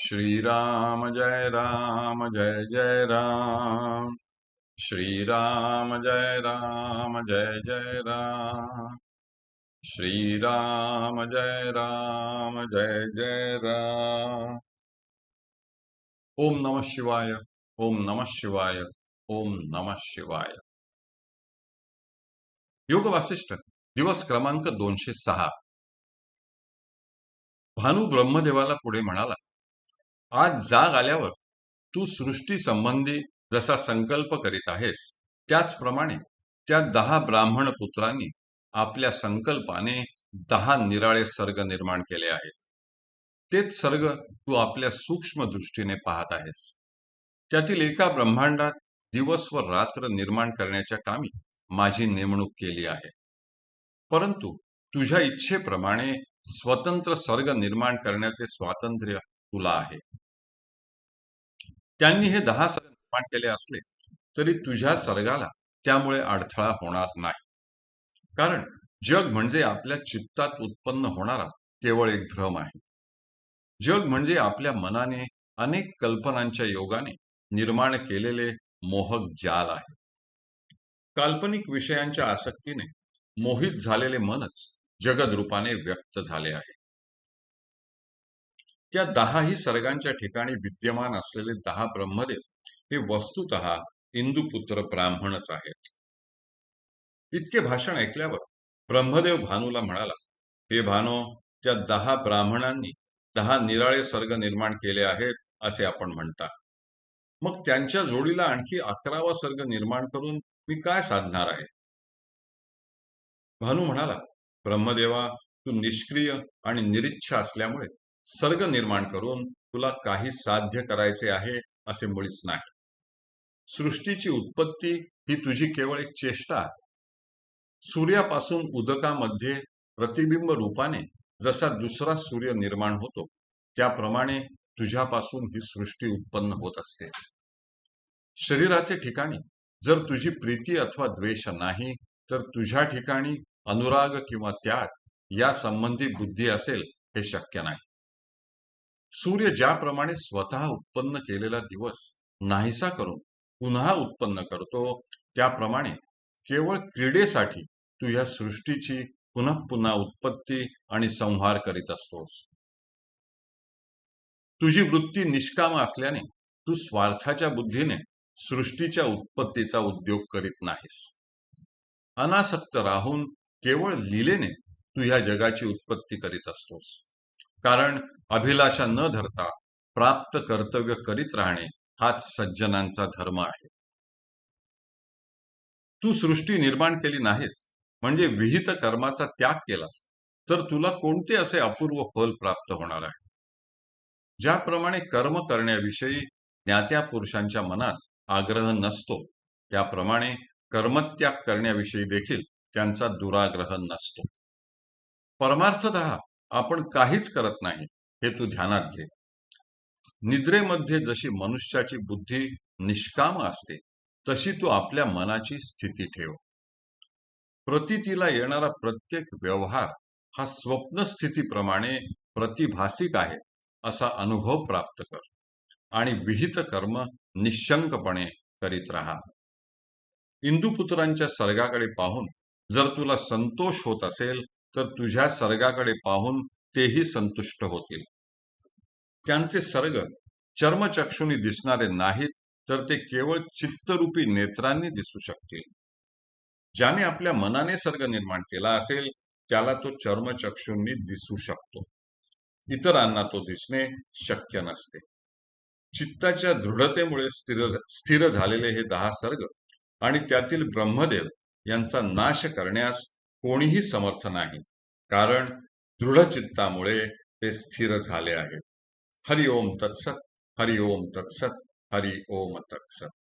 श्रीराम जय राम, जय जय राम। श्रीराम जय राम, जय जय राम। श्रीराम जय राम, जय जय राम। ओम नमः शिवाय, ओम नमः शिवाय, ओम नमः शिवाय। योग वासिष्ठ दिवस क्रमांक दोनशे सहा. भानू ब्रह्मदेवाला पुढे म्हणाला आज जाग आल्यावर तू सृष्टी संबंधी जसा संकल्प करीत आहेस त्याचप्रमाणे त्या दहा ब्राह्मण पुत्रांनी आपल्या संकल्पाने दहा निराळे सर्ग निर्माण केले आहेत. तेच सर्ग तू आपल्या सूक्ष्म दृष्टीने पाहत आहेस. त्यातील एका ब्रह्मांडात दिवस व रात्र निर्माण करण्याच्या कामी माझी नेमणूक केली आहे. परंतु तुझ्या इच्छेप्रमाणे स्वतंत्र सर्ग निर्माण करण्याचे स्वातंत्र्य तुला आहे. त्यांनी हे दहा सर्ग निर्माण केले असले तरी तुझ्या सर्गाला त्यामुळे अडथळा होणार नाही. कारण जग म्हणजे आपल्या चित्तात उत्पन्न होणारा केवळ एक भ्रम आहे. जग म्हणजे आपल्या मनाने अनेक कल्पनांच्या योगाने निर्माण केलेले मोहक जाल आहे. काल्पनिक विषयांच्या आसक्तीने मोहित झालेले मनच जगद रूपाने व्यक्त झाले आहे. त्या दहाही सर्गांच्या ठिकाणी विद्यमान असलेले दहा ब्रह्मदेव हे वस्तुत इंदुपुत्र ब्राह्मणच आहेत. इतके भाषण ऐकल्यावर ब्रह्मदेव भानूला म्हणाला हे भानो त्या दहा ब्राह्मणांनी दहा निराळे सर्ग निर्माण केले आहेत असे आपण म्हणता. मग त्यांच्या जोडीला आणखी अकरावा सर्ग निर्माण करून मी काय साधणार आहे? भानू म्हणाला ब्रह्मदेवा तू निष्क्रिय आणि निरीच्छ असल्यामुळे सर्ग निर्माण करून तुला काही साध्य करायचे आहे असे मुळीच नाही. सृष्टीची उत्पत्ती ही तुझी केवळ एक चेष्टा आहे. सूर्यापासून उदकामध्ये प्रतिबिंब रूपाने जसा दुसरा सूर्य निर्माण होतो त्याप्रमाणे तुझ्यापासून ही सृष्टी उत्पन्न होत असते. शरीराचे ठिकाणी जर तुझी प्रीती अथवा द्वेष नाही तर तुझ्या ठिकाणी अनुराग किंवा त्याग या संबंधी बुद्धी असेल हे शक्य नाही. सूर्य ज्याप्रमाणे स्वतः उत्पन्न केलेला दिवस नाहीसा करून पुन्हा उत्पन्न करतो त्याप्रमाणे केवळ क्रीडेसाठी तू या सृष्टीची पुन्हा पुन्हा उत्पत्ती आणि संहार करीत असतोस. तुझी वृत्ती निष्काम असल्याने तू स्वार्थाच्या बुद्धीने सृष्टीच्या उत्पत्तीचा उद्योग करीत नाहीस. अनासक्त राहून केवळ लिलेने तू ह्या जगाची उत्पत्ती करीत असतोस. कारण अभिलाषा न धरता प्राप्त कर्तव्य करीत राहणे हाच सज्जनांचा धर्म आहे. तू सृष्टी निर्माण केली नाहीस म्हणजे विहित कर्माचा त्याग केलास तर तुला कोणते असे अपूर्व फल प्राप्त होणार आहे? ज्याप्रमाणे कर्म करण्याविषयी ज्ञात्या पुरुषांच्या मनात आग्रह नसतो त्याप्रमाणे कर्मत्याग करण्याविषयी देखील त्यांचा दुराग्रह नसतो. परमार्थत आपण काहीच करत नाही हे तू ध्यानात घे. निद्रेमध्ये जशी मनुष्याची बुद्धी निष्काम असते तशी तू आपल्या मनाची स्थिती ठेव. प्रतीतीला येणारा प्रत्येक व्यवहार हा स्वप्न स्थितीप्रमाणे प्रतिभासिक आहे असा अनुभव प्राप्त कर. आणि विहित कर्म निशंकपणे करीत राहा. इंदुपुत्रांच्या सर्गाकडे पाहून जर तुला संतोष होत असेल तर तुझ्या सर्गाकडे पाहून तेही संतुष्ट होतील. त्यांचे सर्ग चर्मचक्षुनी दिसणारे नाहीत तर ते केवळ चित्तरूपी नेत्रांनी दिसू शकतील. ज्याने आपल्या मनाने सर्ग निर्माण केला असेल त्याला तो चर्मचक्षूंनी दिसू शकतो. इतरांना तो दिसणे शक्य नसते. चित्ताच्या दृढतेमुळे स्थिर स्थिर झालेले हे दहा सर्ग आणि त्यातील ब्रह्मदेव यांचा नाश करण्यास कोणीही समर्थ नाही. कारण दृढचित्तामुळे ते स्थिर झाले आहे हरि ओम तत्सत हरि ओम तत्सत हरि ओम तत्सत.